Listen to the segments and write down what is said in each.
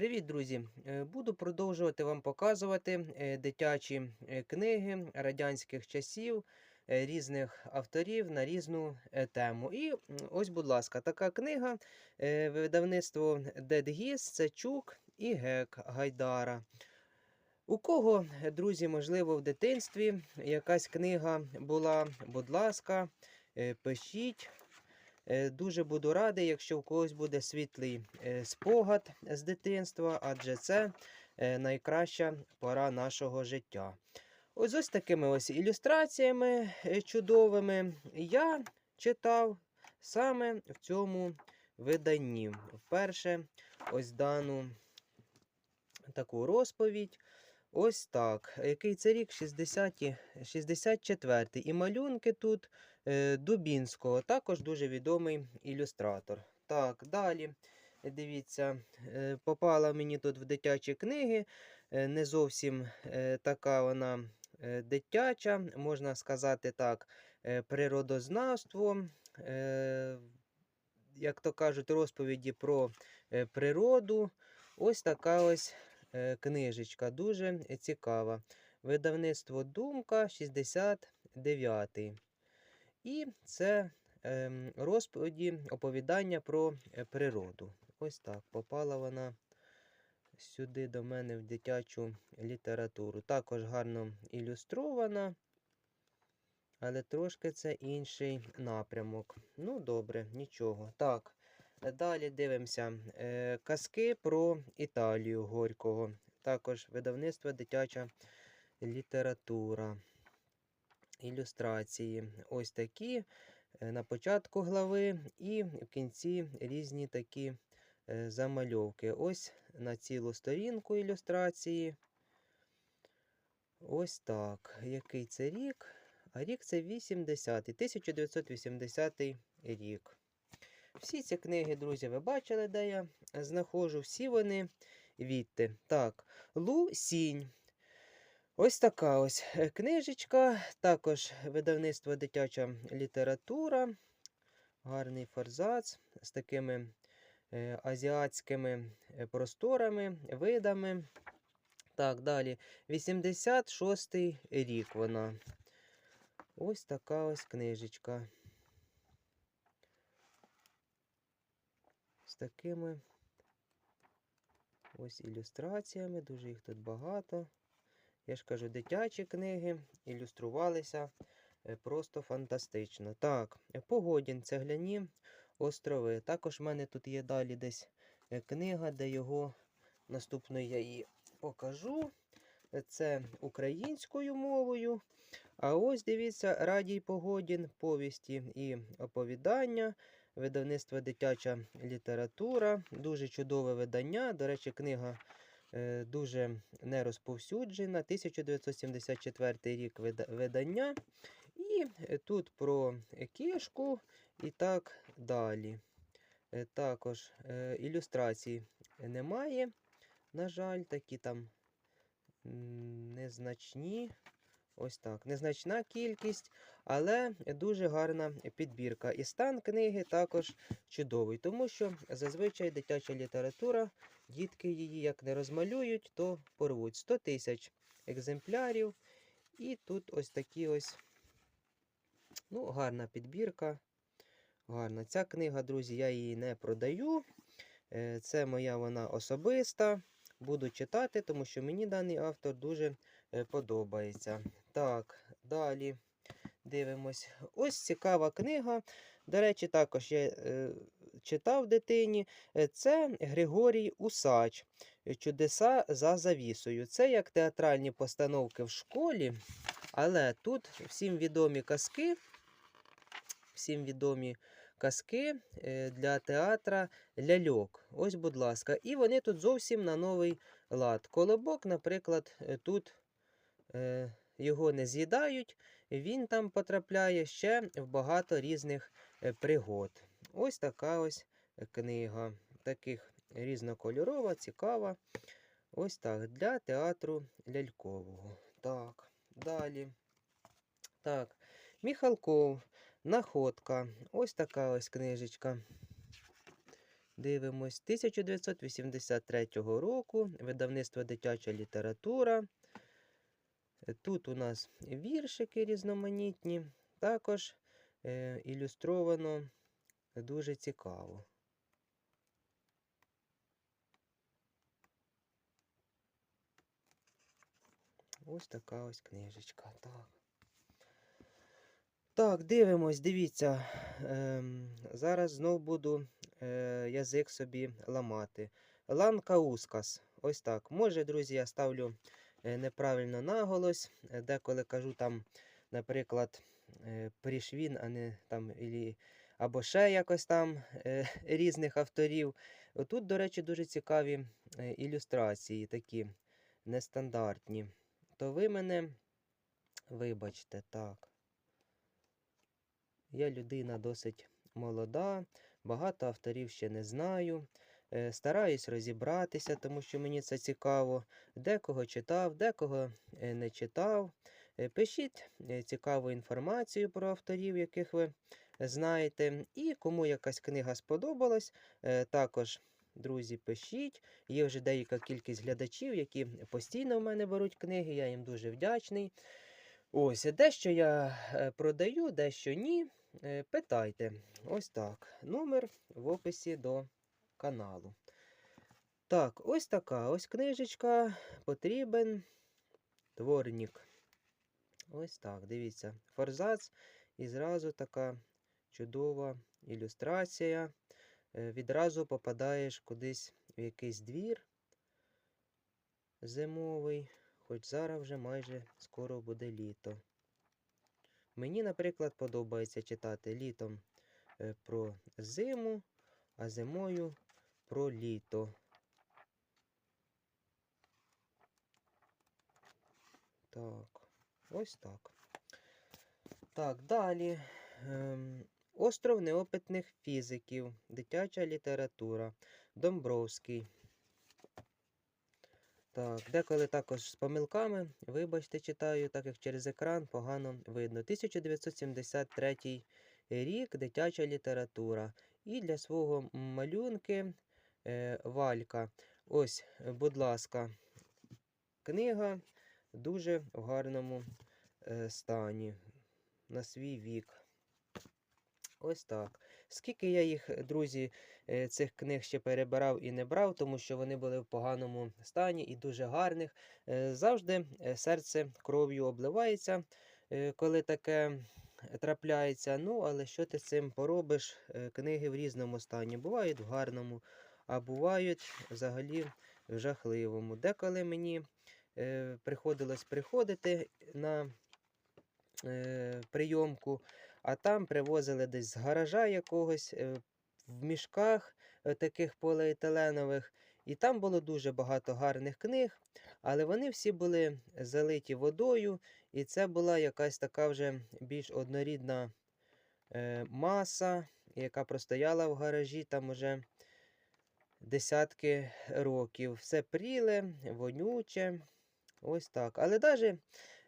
Привіт, друзі! Е, Буду продовжувати вам показувати е, дитячі е, книги радянських часів різних авторів на різну тему. І ось, будь ласка, така книга видавництво Дедгіс, це Чук і Гек Гайдара. У кого, друзі, можливо, в дитинстві якась книга була, будь ласка, пишіть. Е, Дуже буду радий, якщо у когось буде світлий е, спогад з дитинства, адже це е, найкраща пора нашого життя. Ось ось такими ось ілюстраціями чудовими я читав саме в цьому виданні. Вперше ось дану таку розповідь. Ось так. Який це рік? 60 64 І малюнки тут Дубінського, також дуже відомий ілюстратор. Так, далі. Дивіться, е, попала мені тут в дитячі книги. е, Не зовсім е, така вона е, дитяча, можна сказати так, е, природознавство. е, Як то кажуть, розповіді про е, природу. Ось така ось е, книжечка, дуже цікава. Видавництво Думка 69. І це ем, розповіді, оповідання про е, природу. Ось так попала вона сюди до мене в дитячу літературу. Також гарно ілюстрована, але трошки це інший напрямок. Ну, добре, нічого. Так, далі дивимося. Е, казки про Італію Горького. Також видавництво дитяча література. Ілюстрації. Ось такі е, на початку глави, і в кінці різні такі е, замальовки. Ось на цілу сторінку ілюстрації. Ось так. Який це рік? А рік це 80 1980 рік. Всі ці книги, друзі, ви бачили, де я знаходжу. Всі вони відти. Так, Лу Сінь. Ось така ось е, книжечка. Також видавництво дитяча література. Гарний форзац з такими е, азіатськими е, просторами, видами. Так, далі. 86-й рік вона. Ось така ось книжечка. З такими ось ілюстраціями. Дуже їх тут багато. Я ж кажу, дитячі книги ілюструвалися е, просто фантастично. Так, Погодін, цегляні острови. Також в мене тут є далі десь е, книга, де його наступною я її покажу. Це українською мовою. А ось дивіться, Радій Погодін, повісті і оповідання. Видавництво дитяча література. Дуже чудове видання. До речі, книга дуже не розповсюджена. 1974 рік видання. І е, тут про е, кішку і так далі. Е, Також е, ілюстрацій немає. На жаль, такі там незначні. Ось так. Незначна кількість, але дуже гарна підбірка. І стан книги також чудовий, тому що зазвичай дитяча література, дітки її як не розмалюють, то порвуть 100 тисяч екземплярів. І тут ось такі ось ну, гарна підбірка. Гарна. Ця книга, друзі, я її не продаю. Е, Це моя вона особиста. Буду читати, тому що мені даний автор дуже е, подобається. Так, далі дивимось. Ось цікава книга. До речі, також е, читав дитині. Е, Це Григорій Усач. е, Чудеса за завісою. Це як театральні постановки в школі, але тут всім відомі казки. Всім відомі казки е, для театра ляльок. Ось, будь ласка. І вони тут зовсім на новий лад. Колобок, наприклад, тут його не з'їдають, він там потрапляє ще в багато різних пригод. Ось така ось книга. Таких різнокольорова, цікава. Ось так. Для театру лялькового. Так, далі. Так, Міхалков. Находка. Ось така ось книжечка. Дивимось 1983 року. Видавництво дитяча література. Тут у нас віршики різноманітні. Також е, ілюстровано дуже цікаво. Ось така ось книжечка. Так. Так, дивимось, дивіться. Ем, зараз знов буду е, язик собі ламати. Ланкаускас. Ось так. Може, друзі, я ставлю е, неправильно наголос. Деколи кажу там, наприклад, е, Прішвін, а не там ілі, або ще якось там е, різних авторів. Тут, до речі, дуже цікаві е, ілюстрації, такі нестандартні. То ви мене вибачте, так. Я людина досить молода, багато авторів ще не знаю. Е, Стараюсь розібратися, тому що мені це цікаво. Декого читав, декого е, не читав. Пишіть цікаву інформацію про авторів, яких ви знаєте. І кому якась книга сподобалась, е, також, друзі, пишіть. Є вже деяка кількість глядачів, які постійно в мене беруть книги, я їм дуже вдячний. Ось, дещо я е, продаю, дещо ні. Е, Питайте. Ось так. Номер в описі до каналу. Так, ось така ось книжечка. Потрібен дворник. Ось так, дивіться. Форзац. І зразу така чудова ілюстрація. Е, Відразу попадаєш кудись в якийсь двір зимовий. Хоч зараз вже майже скоро буде літо. Мені, наприклад, подобається читати літом е, про зиму, а зимою про літо. Так, ось так. Так, далі. Остров неопитних фізиків. Дитяча література. Домбровський. Так, деколи також з помилками. Вибачте, читаю, так як через екран погано видно. 1973 рік дитяча література. І для свого малюнки е, Валька. Ось, будь ласка, книга дуже в гарному е, стані на свій вік. Ось так. Скільки я їх, друзі, е, цих книг ще перебирав і не брав, тому що вони були в поганому стані і дуже гарних. Е, Завжди е, серце кров'ю обливається, коли таке трапляється. Ну, але що ти з цим поробиш? Книги в різному стані. Бувають в гарному, а бувають взагалі в жахливому. Деколи мені приходилось приходити на прийомку, а там привозили десь з гаража якогось е, в мішках е, таких поліетиленових. І там було дуже багато гарних книг, але вони всі були залиті водою, і це була якась така вже більш однорідна е, маса, яка простояла в гаражі там уже десятки років. Все пріле, вонюче. Ось так. Але навіть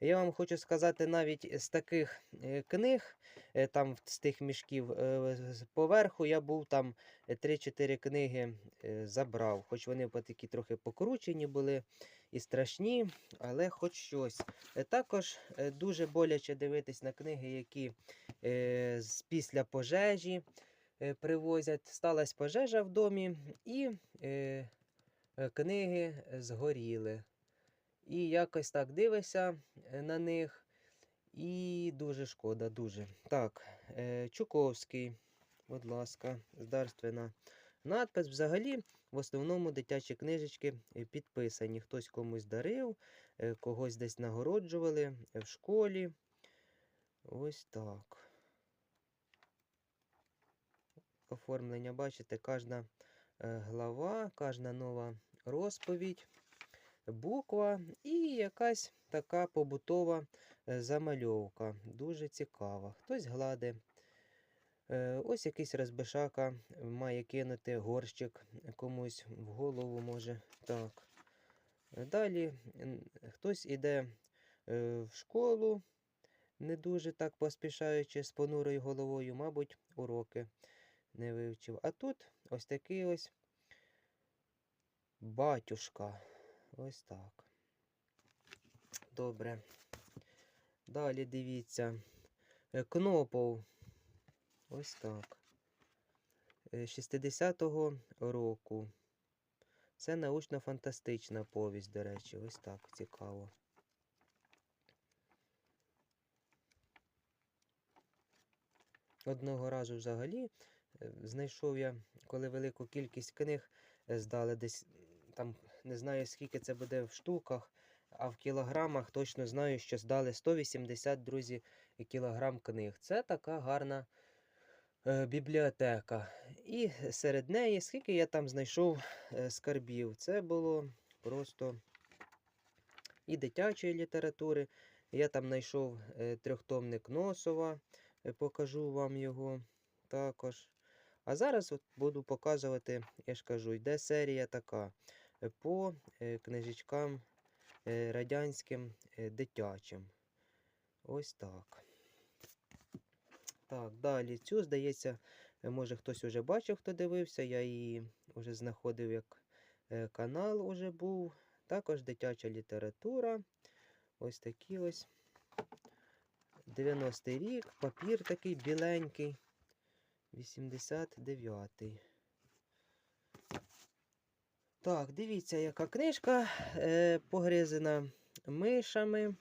я вам хочу сказати, навіть з таких е, книг, е, там з тих мішків, е, поверху я був там е, 3-4 книги забрав. Хоч вони такі трохи покручені були і страшні, але хоч щось. Також дуже боляче дивитись на книги, які після пожежі привозять. Сталася пожежа в домі, і книги згоріли. І якось так дивишся е, на них. І дуже шкода, дуже. Так, е, Чуковський, будь ласка, здарственна надпис. Взагалі, в основному дитячі книжечки е, підписані. Хтось комусь дарив, когось десь нагороджували в школі. Ось так. Оформлення, бачите, кожна глава, кожна нова розповідь буква і якась така побутова е, замальовка. Дуже цікава. Хтось гладе. Е, Ось якийсь розбишака має кинути горщик комусь в голову може. Так. Е, Далі хтось іде е, в школу, не дуже так поспішаючи з понурою головою, мабуть, уроки не вивчив. А тут ось такий ось батюшка. Ось так. Добре. Далі дивіться. Е, Кнопов. Ось так. Е, 60-го року. Це научно-фантастична повість, до речі. Ось так цікаво. Одного разу взагалі е, знайшов я, коли велику кількість книг е, здали десь там, не знаю скільки це буде в штуках, а в кілограмах точно знаю, що здали 180, друзі, кілограм книг. Це така гарна е, бібліотека. І серед неї, скільки я там знайшов е, скарбів, це було просто і дитячої літератури. Я там знайшов е, трьохтомник Носова, е, покажу вам його також. А зараз от буду показувати, я ж кажу, йде серія така по е, книжечкам е, радянським е, дитячим. Ось так. Так, далі цю, здається, може хтось уже бачив, хто дивився. Я її вже знаходив як канал уже був. Також дитяча література. Ось такі ось. 90-й рік, папір такий біленький. 89-й. Так, дивіться, яка книжка е, погризена мишами.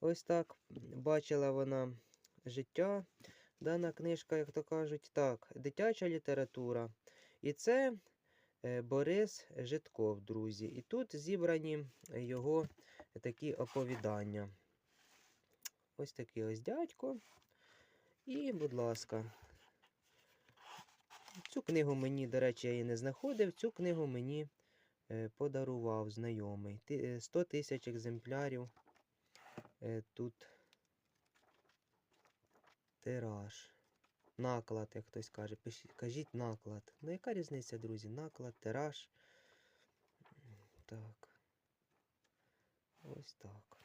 Ось так. Бачила вона життя. Дана книжка, як то кажуть, так, дитяча література. І це е, Борис Житков, друзі. І тут зібрані його такі оповідання. Ось такий ось дядько. І, будь ласка, цю книгу мені, до речі, я її не знаходив. Цю книгу мені е, подарував знайомий. Е, 100 тисяч екземплярів. Е, тут тираж. Наклад, як хтось каже. Кажіть наклад. Ну, яка різниця, друзі? Наклад, тираж. Так. Ось так.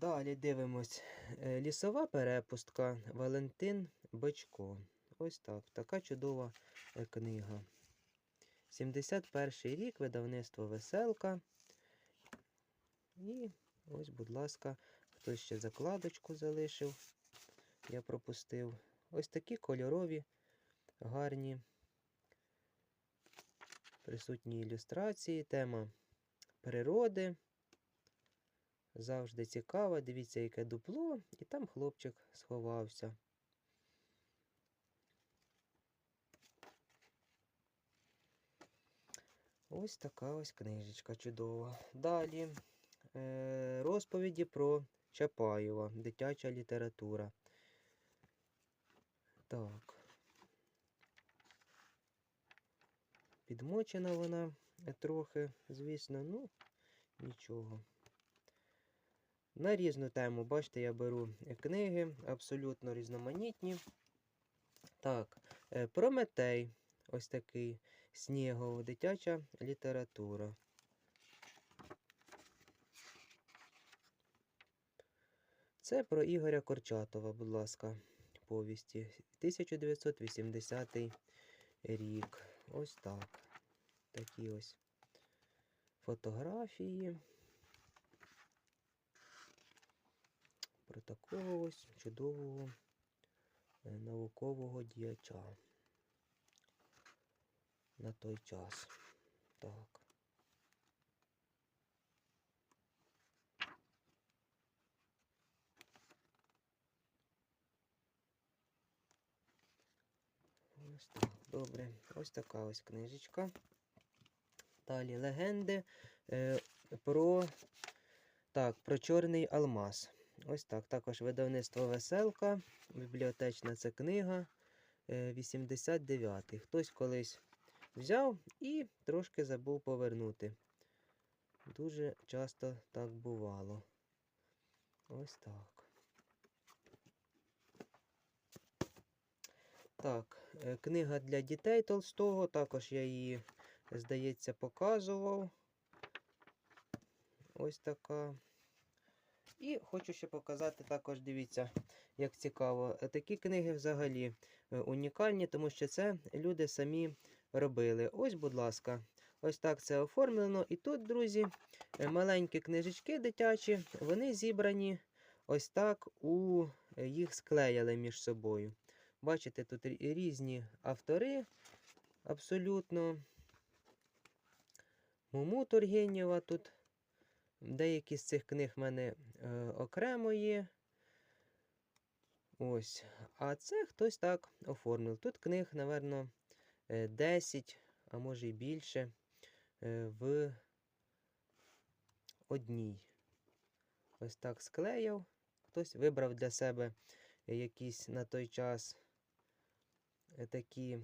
Далі дивимось. Е, Лісова перепустка Валентин Бочко. Ось так. Така чудова е, книга. 71 рік, видавництво Веселка. І ось, будь ласка, хтось ще закладочку залишив. Я пропустив. Ось такі кольорові, гарні, присутні ілюстрації, тема природи. Завжди цікаво. Дивіться, яке дупло, і там хлопчик сховався. Ось така ось книжечка чудова. Далі е, розповіді про Чапаєва, дитяча література. Так. Підмочена вона трохи, звісно, ну, нічого. На різну тему, бачите, я беру е, книги, абсолютно різноманітні. Так, е, Прометей, ось такий Снігов, дитяча література. Це про Ігоря Корчатова, будь ласка, повісті. 1980 рік. Ось так. Такі ось фотографії. Такого ось чудового е, наукового діяча на той час. Так. Ось так. Добре. Ось така ось книжечка. Далі легенди е, про, так, про чорний алмаз. Ось так. Також видавництво Веселка. Бібліотечна це книга. е, 89-й. Хтось колись взяв і трошки забув повернути. Дуже часто так бувало. Ось так. Так, е, книга для дітей Толстого. Також я її, здається, показував. Ось така. І хочу ще показати також, дивіться, як цікаво. Такі книги взагалі е, унікальні, тому що це люди самі робили. Ось, будь ласка, ось так це оформлено. І тут, друзі, маленькі книжечки дитячі, вони зібрані ось так у їх склеяли між собою. Бачите, тут різні автори абсолютно. Муму Тургенєва тут. Деякі з цих книг в мене е, окремо є. Ось. А це хтось так оформив. Тут книг, напевно, 10, а може і більше е, в одній. Ось так склеїв. Хтось вибрав для себе якісь на той час е, такі е,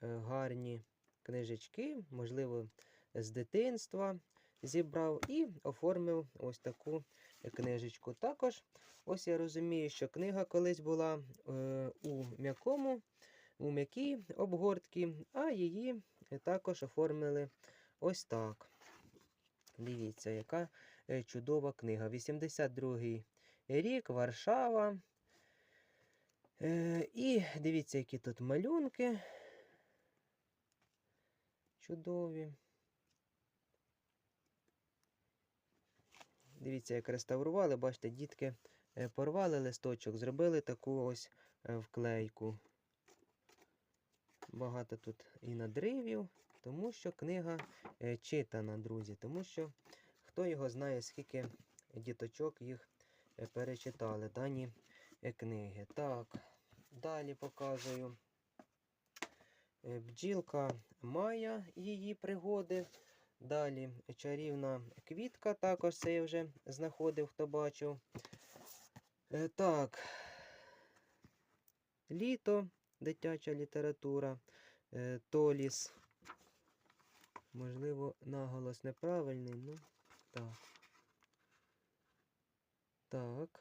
гарні книжечки, можливо, з дитинства зібрав і оформив ось таку книжечку. Також, ось я розумію, що книга колись була е, у м'якому, у м'якій обгортці, а її також оформили ось так. Дивіться, яка е, чудова книга. 82-й рік, Варшава. Е, і дивіться, які тут малюнки. Чудові. Дивіться, як реставрували. Бачите, дітки е, порвали листочок, зробили таку ось е, вклейку. Багато тут і надривів, тому що книга е, читана, друзі. Тому що хто його знає, скільки діточок їх перечитали, дані книги. Так, далі показую. Бджілка Майя, її пригоди. Далі чарівна квітка, також це я вже знаходив, хто бачив. Е, так. Літо, дитяча література. Е, Толіс. Можливо, наголос неправильний, ну так. Так.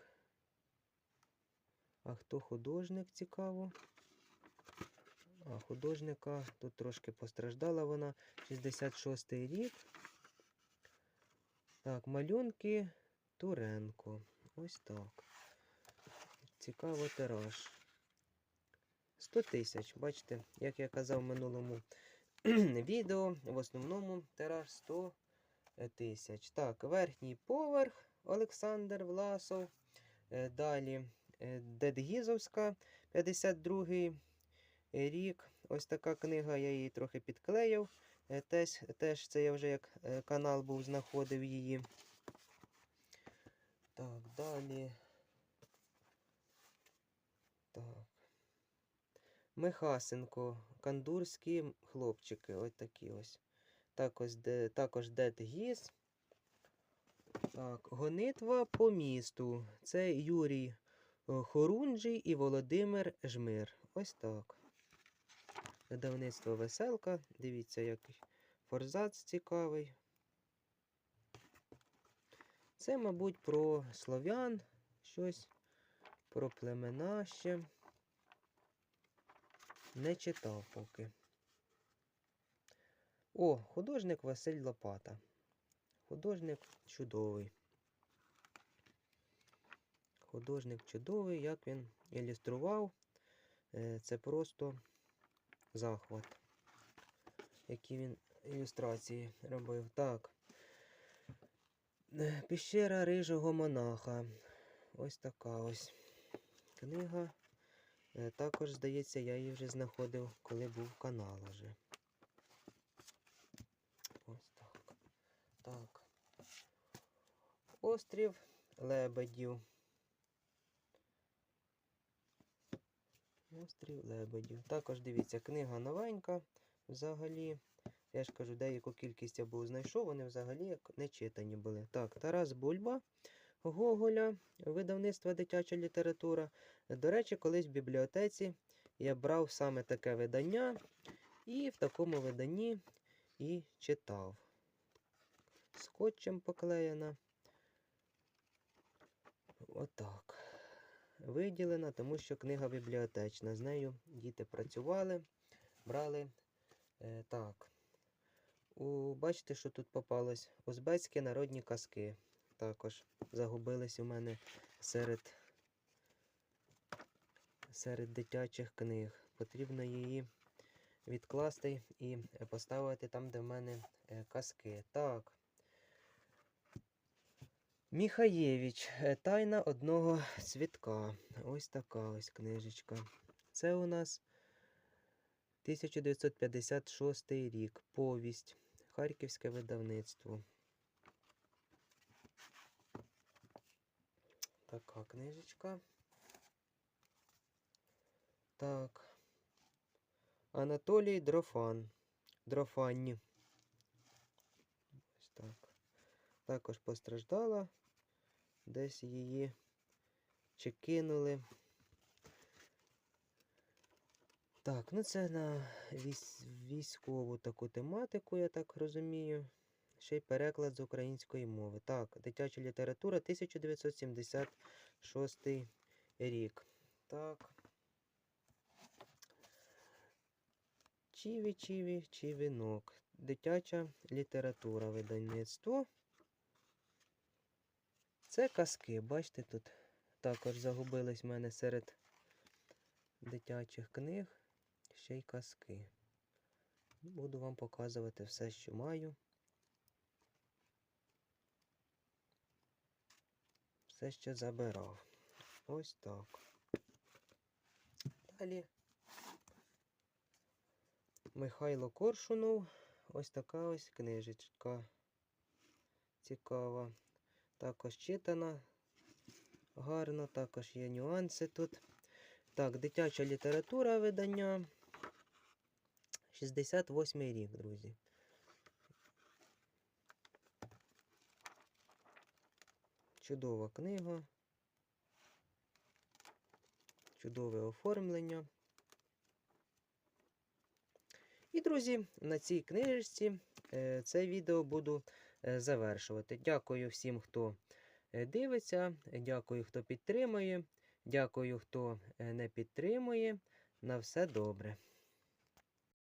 А хто художник цікаво? А художника тут трошки постраждала вона. 66-й рік. Так, малюнки Туренко. Ось так. Цікаво тираж. 100 тисяч. Бачите, як я казав в минулому відео, в основному тираж 100 тисяч. Так, верхній поверх Олександр Власов. Е, Далі е, Дедгізовська, 52 рік. Ось така книга, я її трохи підклеїв. Е, Теж, теж це я вже як е, канал був, знаходив її. Так, далі. Так. Михасенко, кандурські хлопчики. Ось такі ось. Також, де, також Дед Гіз. Так, гонитва по місту. Це Юрій е, Хорунжий і Володимир Жмир. Ось так. Видавництво веселка. Дивіться, який форзац цікавий. Це, мабуть, про слов'ян щось, про племена ще. Не читав поки. О, художник Василь Лопата. Художник чудовий. Художник чудовий, як він ілюстрував. Е, Це просто захват, які він ілюстрації робив. Так. Піщера рижого монаха. Ось така ось книга. Е, Також, здається, я її вже знаходив, коли був канал уже. Ось так. Так. Острів Лебедів. Острів Лебедів. Також дивіться, книга новенька. Взагалі, я ж кажу, деяку кількість я був знайшов, вони взагалі не читані були. Так, Тарас Бульба, Гоголя, видавництво дитяча література. До речі, колись в бібліотеці я брав саме таке видання, і в такому виданні і читав. Скотчем поклеєна. Отак. Виділена, тому що книга бібліотечна. З нею діти працювали, брали. Е, так. У, бачите, що тут попалось? Узбецькі народні казки. також загубились у мене серед, серед дитячих книг. Потрібно її відкласти і поставити там, де в мене е, казки. Так. Міхаєвич. е, Тайна одного цвітка. Ось така ось книжечка. Це у нас 1956 рік. Повість. Харківське видавництво. Така книжечка. Так. Анатолій Дрофан. Дрофанні. Ось так. Також постраждала. Десь її чи кинули. Так, ну це на військову таку тематику, я так розумію. Ще й переклад з української мови. Так, дитяча література 1976 рік. Так. Чіві, чіві, чівінок. Дитяча література видавництво. Це казки. Бачите, тут також загубились в мене серед дитячих книг. Ще й казки. Буду вам показувати все, що маю. Все, що забирав. Ось так. Далі. Михайло Коршунов. Ось така ось книжечка. Цікава. Також читана. Гарно, також є нюанси тут. Так, дитяча література видання. 68 рік, друзі. Чудова книга. Чудове оформлення. І, друзі, на цій книжці е, це відео буду завершувати. Дякую всім, хто е, дивиться. Дякую, хто підтримує. Дякую, хто е, не підтримує. На все добре.